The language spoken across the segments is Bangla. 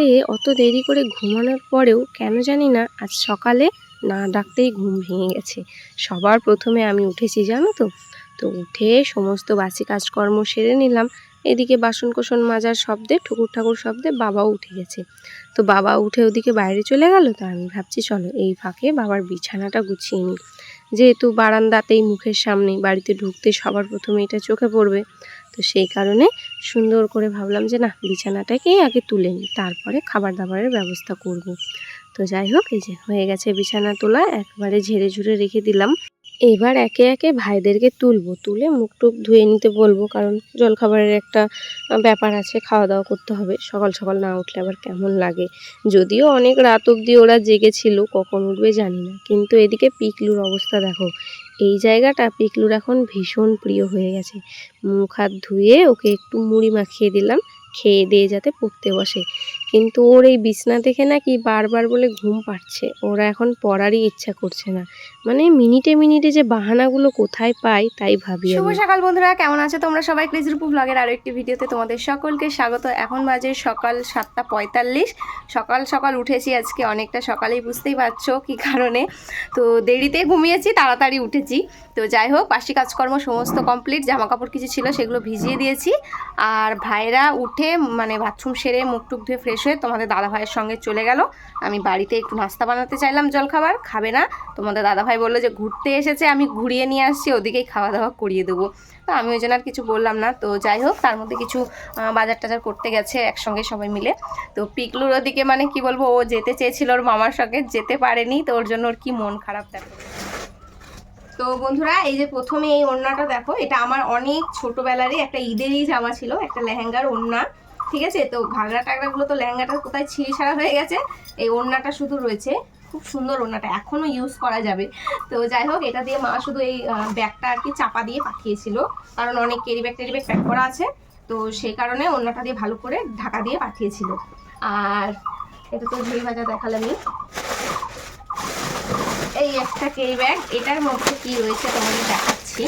রাতে অত দেরি করে ঘুমানোর পরেও কেন জানি না আজ সকালে না ডাকতেই ঘুম ভেঙে গেছে। সবার প্রথমে আমি উঠেছি, জানো তো? তো উঠে সমস্ত বাসি কাজকর্ম সেরে নিলাম। এদিকে বাসন কোসন মাজার শব্দে, ঠুকুর ঠাকুর শব্দে বাবাও উঠে গেছে। তো বাবা উঠে ওদিকে বাইরে চলে গেল, তো আমি ভাবছি, চলো এই ফাঁকে বাবার বিছানাটা গুছিয়ে নিই। যেহেতু বারান্দাতেই মুখের সামনে বাড়িতে ঢুকতে সবার প্রথমে এটা চোখে পড়বে। তো সেই কারণে সুন্দর করে ভাবলাম যে না, বিছানাটাকেই আগে তুলে নিই, তারপরে খাবার দাবারের ব্যবস্থা করব। তো যাই হোক, এই যে হয়ে গেছে বিছানা তোলা, একবারে ঝেড়ে ঝুড়ে রেখে দিলাম এবার একে একে ভাইদেরকে তুলবো, তুলে মুখ টুক ধুয়ে নিতে বলব, কারণ জলখাবারের একটা ব্যাপার আছে খাওয়া দাওয়া করতে হবে সকাল সকাল না উঠলে আবার কেমন লাগে? যদিও অনেক রাত অবধি ওরা জেগেছিল, কখন উঠবে জানি না, কিন্তু এদিকে পিকলুর অবস্থা দেখো, এই জায়গাটা পিকলুর এখন ভীষণ প্রিয় হয়ে গেছে। মুখ হাত ধুয়ে ওকে একটু মুড়ি মাখিয়ে দিলাম খেয়ে দিয়ে যাতে পড়তে বসে। কিন্তু ওর এই বিছনা দেখে নাকি বারবার বলে ঘুম পাচ্ছে ওরা এখন পড়ারই ইচ্ছা করছে না। মানে মিনিটে মিনিটে যে বাহানাগুলো কোথায় পাই তাই ভাবি শুভ সকাল বন্ধুরা কেমন আছে তোমরা সবাই? ক্রেজিরুপু ব্লগের আরও একটি ভিডিওতে তোমাদের সকলকে স্বাগত। এখন বাজে সকাল সাতটা পঁয়তাল্লিশ। সকাল সকাল উঠেছি আজকে অনেকটা সকালেই বুঝতেই পারছ কি কারণে। তো দেরিতে ঘুমিয়েছি তাড়াতাড়ি উঠেছি। তো যাই হোক বাসি কাজকর্ম সমস্ত কমপ্লিট জামা কাপড় কিছু ছিল সেগুলো ভিজিয়ে দিয়েছি। আর ভাইরা উঠে মানে বাথরুম সেরে মুখ টুক ধুয়ে ফ্রেশ হয়ে তোমাদের দাদা ভাইয়ের সঙ্গে চলে গেল। আমি বাড়িতে একটু নাস্তা বানাতে চাইলাম জলখাবার, খাবে না। তোমাদের দাদা ভাই বলল যে, ঘুরতে এসেছে, আমি ঘুরিয়ে নিয়ে আসছি, ওদিকেই খাওয়া দাওয়া করিয়ে দেবো। তো আমি ওই জন্য আর কিছু বললাম না। তো যাই হোক, তার মধ্যে কিছু বাজার টাজার করতে গেছে একসঙ্গে সবাই মিলে। তো পিকলুর ওদিকে মানে কি বলব, ও যেতে চেয়েছিল ওর মামার সঙ্গে, যেতে পারেনি। তো ওর জন্য ওর কি মন খারাপ দেখো। তো বন্ধুরা, এই যে প্রথমে এই ওড়নাটা দেখো, এটা আমার অনেক ছোটবেলারই একটা ঈদেরই জামা ছিল, একটা লেহেঙ্গার ওড়না, ঠিক আছে? তো ঘাগরা টাগরাগুলো তো লেহেঙ্গাটা কোথায় ছিঁড়ে ছাড়া হয়ে গেছে, এই ওড়নাটা শুধু রয়েছে, খুব সুন্দর ওড়নাটা, এখনও ইউজ করা যাবে। তো যাই হোক, এটা দিয়ে মা শুধু এই ব্যাগটা আর কি চাপা দিয়ে পাঠিয়েছিল, কারণ অনেক carry bag terry bag pack করা আছে, তো সেই কারণে ওড়নাটা দিয়ে ভালো করে ঢাকা দিয়ে পাঠিয়েছিল। আর এটা তো ঝুড়ি ভাজা দেখালামই। এই একটা কেরি ব্যাগ এটার মধ্যে কি রয়েছে তোমাদের দেখাচ্ছি।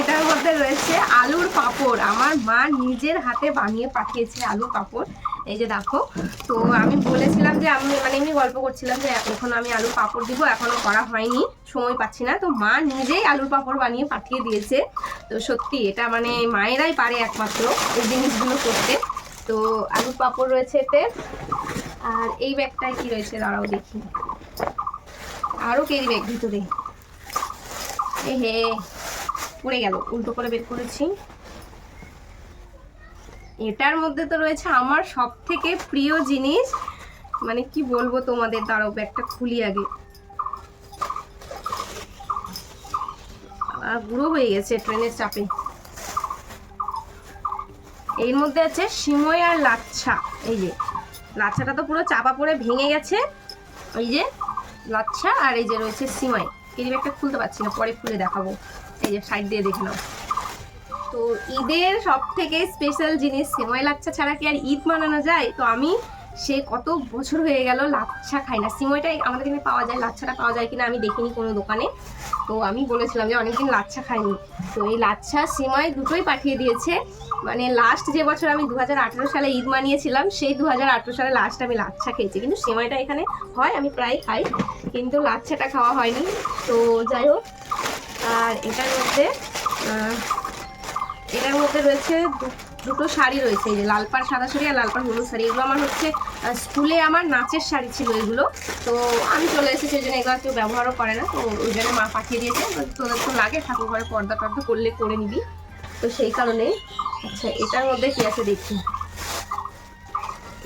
এটার মধ্যে রয়েছে আলুর পাঁপড়। আমার মা নিজের হাতে বানিয়ে পাঠিয়েছে আলুর পাঁপড়। এই যে দেখো। তো আমি বলেছিলাম যে আমি মানে এমনি গল্প করছিলাম যে এখন আমি আলুর পাঁপড় দিব। এখনও করা হয়নি। সময় পাচ্ছি না। তো মা নিজেই আলুর পাপড় বানিয়ে পাঠিয়ে দিয়েছে। তো সত্যি এটা মানে মায়েরাই পারে একমাত্র এই জিনিসগুলো করতে। তো আলুর পাঁপড় রয়েছে এতে। আর এই ব্যাগটায় কি রয়েছে দাঁড়াও দেখি। আরও কেরি ব্যাগ ভিতরে। এ হে, পড়ে গেল, উল্টো করে বের করেছি। এটার মধ্যে তো রয়েছে আমার সব থেকে প্রিয় জিনিস। মানে কি বলব তোমাদের, দাঁড়াও ব্যাগটা খুলি আগে। বুড়ো হয়ে গেছে ট্রেনের চাপে। এর মধ্যে আছে সিমই আর লাচ্ছা। এই যে, লাচ্ছাটা তো পুরো চাপা পড়ে ভেঙে গেছে। এই যে লাচ্ছা আর এই যে রয়েছে সিমাই। যে একটা খুলতে পারছি না, পরে খুলে দেখাবো। এই যে সাইড দিয়ে দেখে নাও। তো ঈদের সব থেকে স্পেশাল জিনিস সিমাই লাচ্ছা ছাড়া কি আর ঈদ মানানো যায়? তো আমি সে কত বছর হয়ে গেল লাচ্ছা খায় না। সিমইটাই আমাদের এখানে পাওয়া যায়, লাচ্ছাটা পাওয়া যায় কিনা আমি দেখিনি কোনো দোকানে। তো আমি বলেছিলাম যে অনেকদিন লাচ্ছা খাইনি। তো এই লাচ্ছা সিমাই দুটোই পাঠিয়ে দিয়েছে। মানে লাস্ট যে বছর আমি দু হাজার আঠেরো সালে ঈদ মানিয়েছিলাম, সেই দু হাজার আঠেরো সালে লাস্ট আমি লাচ্ছা খেয়েছি। কিন্তু সেমাইটা এখানে হয়, আমি প্রায় খাই। কিন্তু লাচ্ছাটা খাওয়া হয়নি। তো যাই হোক, আর এটার মধ্যে এটার মধ্যে রয়েছে দুটো শাড়ি রয়েছে, এই যে লাল পাড় সাদা শাড়ি আর লাল পাড় হলুদ শাড়ি। এগুলো আমার হচ্ছে স্কুলে আমার নাচের শাড়ি ছিল এগুলো। তো আমি চলে এসেছি, ওই জন্য এগুলো কেউ ব্যবহারও করে না। তো ওই জন্য মা পাঠিয়ে দিয়েছে। তোদের তো লাগে, ঠাকুর ঘরে পর্দা টর্দা করলে করে নিবি। তো সেই কারণে আচ্ছা এটার মধ্যে কি আছে দেখি।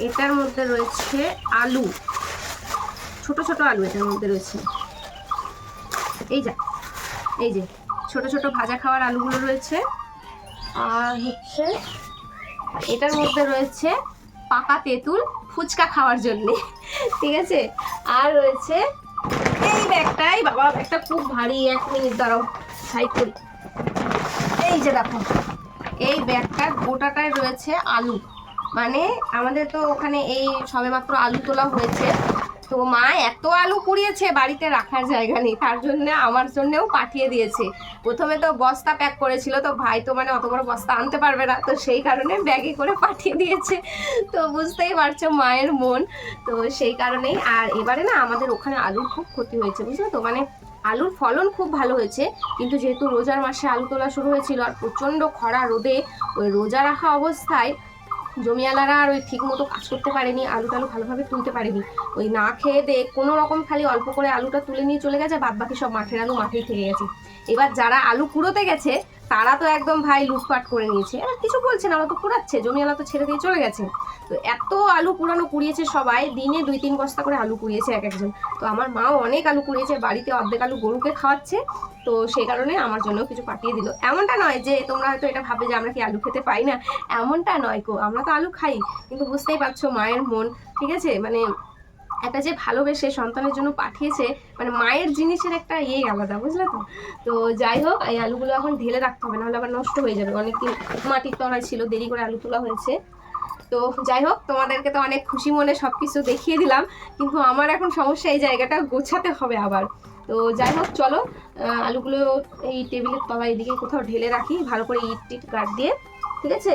এটার মধ্যে রয়েছে আলু। ছোট ছোট আলু এটার মধ্যে রয়েছে। এই যা, এই যে, ছোট ছোট ভাজা খাওয়ার আলুগুলো রয়েছে। আর হচ্ছে এটার মধ্যে রয়েছে পাকা তেঁতুল ফুচকা খাওয়ার জন্যে। ঠিক আছে? আর রয়েছে এই ব্যাগটাই। বাবা, ব্যাগটা খুব ভারী। এক মিনিট দাঁড়াও সাইড করি। এই যে দেখো, এই ব্যাগটা গোটাটায় রয়েছে আলু। মানে আমাদের তো ওখানে এই সবেমাত্র আলু তোলা হয়েছে। তো মা এত আলু কুড়িয়েছে বাড়িতে রাখার জায়গা নেই, তার জন্য আমার জন্যও পাঠিয়ে দিয়েছে। প্রথমে তো বস্তা প্যাক করেছিল, তো ভাই তো মানে অত বড় বস্তা আনতে পারবে না, তো সেই কারণে ব্যাগে করে পাঠিয়ে দিয়েছে। তো বুঝতেই পারছ মায়ের মন, তো সেই কারণেই। আর এবারে না আমাদের ওখানে আলুর খুব ক্ষতি হয়েছে, বুঝলে তো? মানে আলুর ফলন খুব ভালো হয়েছে, কিন্তু যেহেতু রোজার মাসে আলু তোলা শুরু হয়েছিল, আর প্রচণ্ড খরা রোদে, ওই রোজা রাখা অবস্থায় জমিয়ালারা আর ওই ঠিক মতো কাজ করতে পারেনি, আলু টালু ভালোভাবে তুলতে পারেনি। ওই না খেয়ে দে, কোনো রকম খালি অল্প করে আলুটা তুলে নিয়ে চলে গেছে বাদ বাকি সব মাঠের আলু মাঠেই থেকে গেছে। এবার যারা আলু কুড়োতে গেছে তারা তো একদম ভাই লুটপাট করে নিয়েছে। এবার কিছু বলছে না, ওরা তো কুড়াচ্ছে জমিওয়ালা তো ছেড়ে দিয়ে চলে গেছে। তো এত আলু কুড়ানো কুড়িয়েছে সবাই, দিনে দুই তিন বস্তা করে আলু কুড়িয়েছে এক একজন। তো আমার মাও অনেক আলু কুড়িয়েছে বাড়িতে অর্ধেক আলু গরুকে খাওয়াচ্ছে, তো সেই কারণে আমার জন্য কিছু পাঠিয়ে দিল। এমনটা নয় যে তোমরা হয়তো এটা ভাবে যে আমরা কি আলু খেতে পাই না, এমনটা নয় কো আমরা তো আলু খাই। কিন্তু বুঝতেই পারছ মায়ের মন, ঠিক আছে? মানে একটা যে ভালোবেসে সন্তানের জন্য পাঠিয়েছে মানে মায়ের জিনিসের একটা ইয়ে আলাদা, বুঝলে তো? তো যাই হোক, এই আলুগুলো এখন ঢেলে রাখতে হবে, নাহলে আবার নষ্ট হয়ে যাবে। অনেকদিন মাটির তলায় ছিল, দেরি করে আলু তোলা হয়েছে। তো যাই হোক, তোমাদেরকে তো অনেক খুশি মনে সব কিছু দেখিয়ে দিলাম, কিন্তু আমার এখন সমস্যা এই জায়গাটা গোছাতে হবে আবার। তো যাই হোক, চলো আলুগুলো এই টেবিলের তলায় এদিকে কোথাও ঢেলে রাখি, ভালো করে ইট টিট কাট দিয়ে। ঠিক আছে?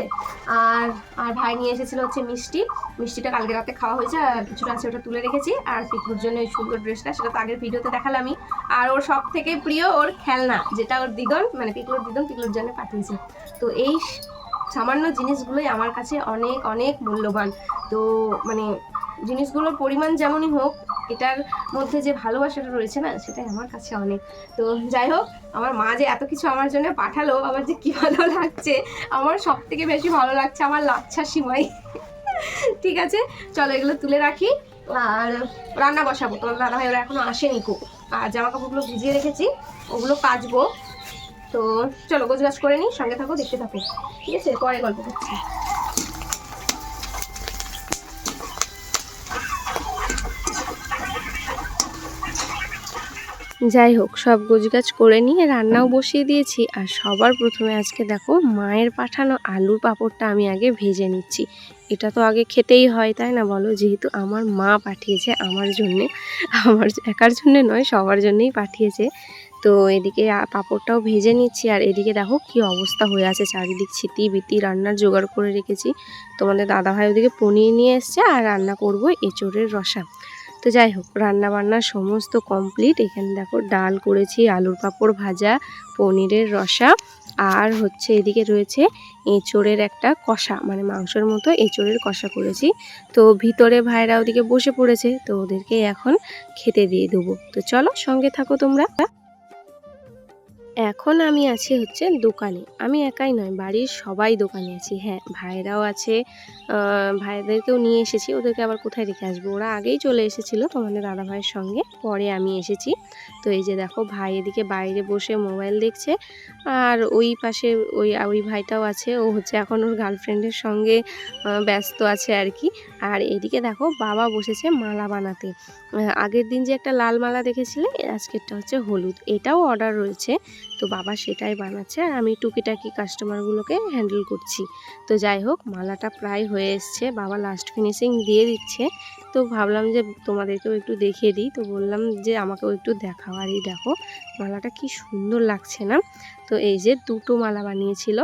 আর আর ভাই নিয়ে এসেছিল হচ্ছে মিষ্টি। মিষ্টিটা কালকে রাতে খাওয়া হয়েছে, আর কিছুটা আছে ওটা তুলে রেখেছি। আর পিকুর জন্য এই সুন্দর ড্রেসটা, সেটা তো আগের ভিডিওতে দেখালামই। আর ওর সব থেকে প্রিয় ওর খেলনা, যেটা ওর দিদন মানে পিকলুর দিদন পিকলুর জন্য পাঠিয়েছে। তো এই সামান্য জিনিসগুলোই আমার কাছে অনেক অনেক মূল্যবান। তো মানে জিনিসগুলোর পরিমাণ যেমনই হোক এটার মধ্যে যে ভালোবাসাটা রয়েছে না সেটাই আমার কাছে অনেক। তো যাই হোক, আমার মা যে এত কিছু আমার জন্য পাঠালো, আমার যে কি ভালো লাগছে, আমার সব থেকে বেশি ভালো লাগছে আমার লাচ্ছা সিমাই। ঠিক আছে, চলো এগুলো তুলে রাখি। আর রান্না বসাবো, তোমার দাদা ভাই ওরা এখনও আসেনি কো আর জামা কাপড়গুলো ভিজিয়ে রেখেছি, ওগুলো কাচবো। তো চলো গোছ গাছ করে নিই, সঙ্গে থাকো, দেখতে থাকো। ঠিক আছে, পরে গল্প করছি। যাই হোক, সব গোছগাছ করে নিয়ে রান্নাও বসিয়ে দিয়েছি। আর সবার প্রথমে আজকে দেখো, মায়ের পাঠানো আলুর পাঁপড়টা আমি আগে ভেজে নিচ্ছি। এটা তো আগে খেতেই হয়, তাই না বলো? যেহেতু আমার মা পাঠিয়েছে আমার জন্যে, আমার একার জন্যে নয়, সবার জন্যই পাঠিয়েছে। তো এদিকে পাঁপড়টাও ভেজে নিচ্ছি। আর এদিকে দেখো, কি অবস্থা হয়ে আছে, চারিদিক ছিটি বিতি রান্নার জোগাড় করে রেখেছি। তোমাদের দাদাভাই ওদিকে পনির নিয়ে এসছে, আর রান্না করব এঁচোড়ের রসা। তো যাই হোক, রান্নাবান্না সমস্ত কমপ্লিট এখানে দেখো ডাল করেছি, আলুর পাঁপড় ভাজা, পনিরের রসা, আর হচ্ছে এদিকে রয়েছে এঁচোড়ের একটা কষা মানে মাংসের মতো এঁচোড়ের কষা করেছি। তো ভিতরে ভাইরা ওদিকে বসে পড়েছে, তো ওদেরকে এখন খেতে দিয়ে দেবো। তো চলো সঙ্গে থাকো তোমরা। এখন আমি আছি হচ্ছে দোকানে। আমি একাই নয়, বাড়ির সবাই দোকানে আছি। হ্যাঁ ভাইরাও আছে। ভাইদেরকেও নিয়ে এসেছি। ওদেরকে আবার কোথায় রেখে আসব? ওরা আগেই চলে এসেছিল তোমাদের দাদা ভাইয়ের সঙ্গে। পরে আমি এসেছি। তো এই যে দেখো, ভাই এদিকে বাইরে বসে মোবাইল দেখছে। আর ওই পাশে ওই ওই ভাইটাও আছে। ও হচ্ছে এখন ওর গার্লফ্রেন্ডের সঙ্গে ব্যস্ত আছে আর কি। আর এদিকে দেখো বাবা বসেছে মালা বানাতে। আগের দিন যে একটা লাল মালা দেখেছিলে, আজকেরটা হচ্ছে হলুদ। এটাও অর্ডার রয়েছে। তো বাবা সেটাই বানাচ্ছে আর আমি টুকিটাকি কাস্টমারগুলোকে হ্যান্ডেল করছি। তো যাই হোক, মালাটা প্রায় হয়ে এসছে। বাবা লাস্ট ফিনিশিং দিয়ে দিচ্ছে। তো ভাবলাম যে তোমাদেরকেও একটু দেখিয়ে দিই। তো বললাম যে আমাকেও একটু দেখাও। আর এই দেখো, মালাটা কি সুন্দর লাগছে না? তো এই যে দুটো মালা বানিয়েছিল।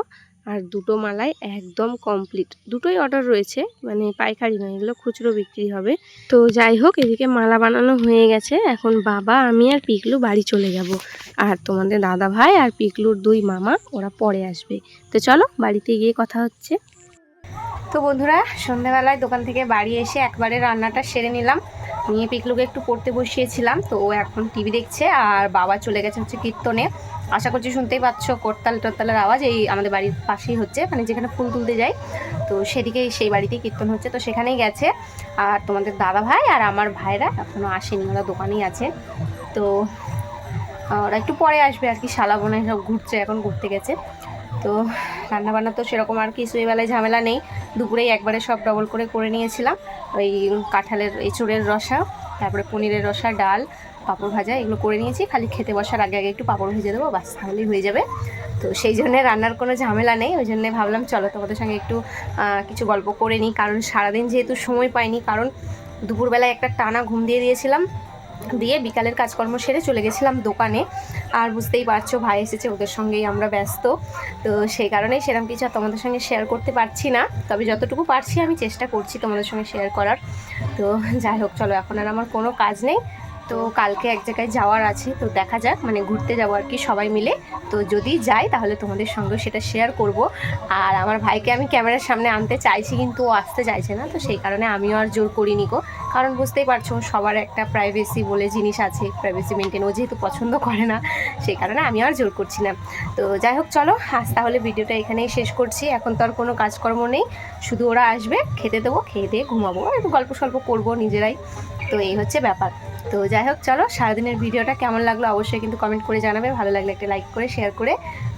আর দুটো মালাই একদম কমপ্লিট দুটোই অর্ডার রয়েছে মানে পাইকারি নয়, এগুলো খুচরো বিক্রি হবে। তো যাই হোক, এদিকে মালা বানানো হয়ে গেছে। এখন বাবা, আমি আর পিকলু বাড়ি চলে যাব। আর তোমাদের দাদা ভাই আর পিকলুর দুই মামা, ওরা পরে আসবে। তো চলো, বাড়িতে গিয়ে কথা হচ্ছে। তো বন্ধুরা সন্ধ্যাবেলায় দোকান থেকে বাড়ি এসে একবারে রান্নাটা সেরে নিলাম। নিয়ে পিকলুকে একটু পড়তে বসিয়েছিলাম, তো ও এখন টিভি দেখছে আর বাবা চলে গেছে হচ্ছে কীর্তনে। আশা করছি শুনতেই পাচ্ছ করতাল টরতালের আওয়াজ, এই আমাদের বাড়ির পাশেই হচ্ছে মানে যেখানে ফুল তুলতে যাই। তো সেদিকেই সেই বাড়িতেই কীর্তন হচ্ছে, তো সেখানেই গেছে। আর তোমাদের দাদা ভাই আর আমার ভাইরা এখনও আসেনি, ওরা দোকানেই আছে। তো ওরা একটু পরে আসবে আর কি, শালা বোনায় সব ঘুরছে, এখন ঘুরতে গেছে। তো রান্নাবান্না তো সেরকম আর কিছু বেলায় ঝামেলা নেই। দুপুরেই একবারে সব ডবল করে করে নিয়েছিলাম। ওই কাঁঠালের এঁচুড়ের রসা, তারপরে পনিরের রসা, ডাল, পাঁপড় ভাজা এগুলো করে নিয়েছি। খালি খেতে বসার আগে আগে একটু পাঁপড় ভেজে দেবো, বাস তাহলেই হয়ে যাবে। তো সেই জন্য রান্নার কোনো ঝামেলা নেই। ওই জন্যে ভাবলাম, চলো তোমাদের সঙ্গে একটু কিছু গল্প করে নিই। কারণ সারাদিন যেহেতু সময় পাইনি, কারণ দুপুরবেলায় একটা টানা ঘুম দিয়ে দিয়েছিলাম। দিয়ে বিকালের কাজকর্ম সেরে চলে গেছিলাম দোকানে। আর বুঝতেই পারছ, ভাই এসেছে, ওদের সঙ্গেই আমরা ব্যস্ত। তো সেই কারণেই সেরকম কিছু আর তোমাদের সঙ্গে শেয়ার করতে পারছি না। তবে যতটুকু পারছি আমি চেষ্টা করছি তোমাদের সঙ্গে শেয়ার করার। তো যাই হোক, চলো, এখন আর আমার কোনো কাজ নেই। তো কালকে এক জায়গায় যাওয়ার আছে, তো দেখা যাক মানে ঘুরতে যাব আর কি সবাই মিলে। তো যদি যাই, তাহলে তোমাদের সঙ্গে সেটা শেয়ার করব। আর আমার ভাইকে আমি ক্যামেরার সামনে আনতে চাইছি, কিন্তু ও আসতে চাইছে না, তো সেই কারণে আমিও আর জোর করিনি গো। কারণ বুঝতেই পারছ, সবার একটা প্রাইভেসি বলে জিনিস আছে প্রাইভেসি মেনটেন ও যেহেতু পছন্দ করে না, সেই কারণে আমি আর জোর করছি না। তো যাই হোক, চলো, আজ তাহলে ভিডিওটা এখানেই শেষ করছি। এখন তো আর কোনো কাজকর্ম নেই, শুধু ওরা আসবে, খেতে দেবো, খেয়ে দিয়ে ঘুমাবো, একটু গল্প সল্প করব নিজেরাই। তো এই হচ্ছে ব্যাপার। তো যাই হোক, চলো, সারাদিনের ভিডিওটা কেমন লাগল অবশ্যই কিন্তু কমেন্ট করে জানাবে। ভালো লাগলে একটা লাইক করে শেয়ার করে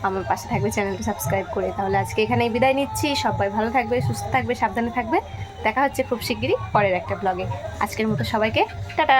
আমার পাশে থাকবে চ্যানেলটা সাবস্ক্রাইব করে। তাহলে আজকে এখানেই বিদায় নিচ্ছি। সবাই ভালো থাকবে, সুস্থ থাকবে, সাবধানে থাকবে। দেখা হচ্ছে খুব শিগগিরই পরের একটা ব্লগে আজকের মতো সবাইকে, টাটা!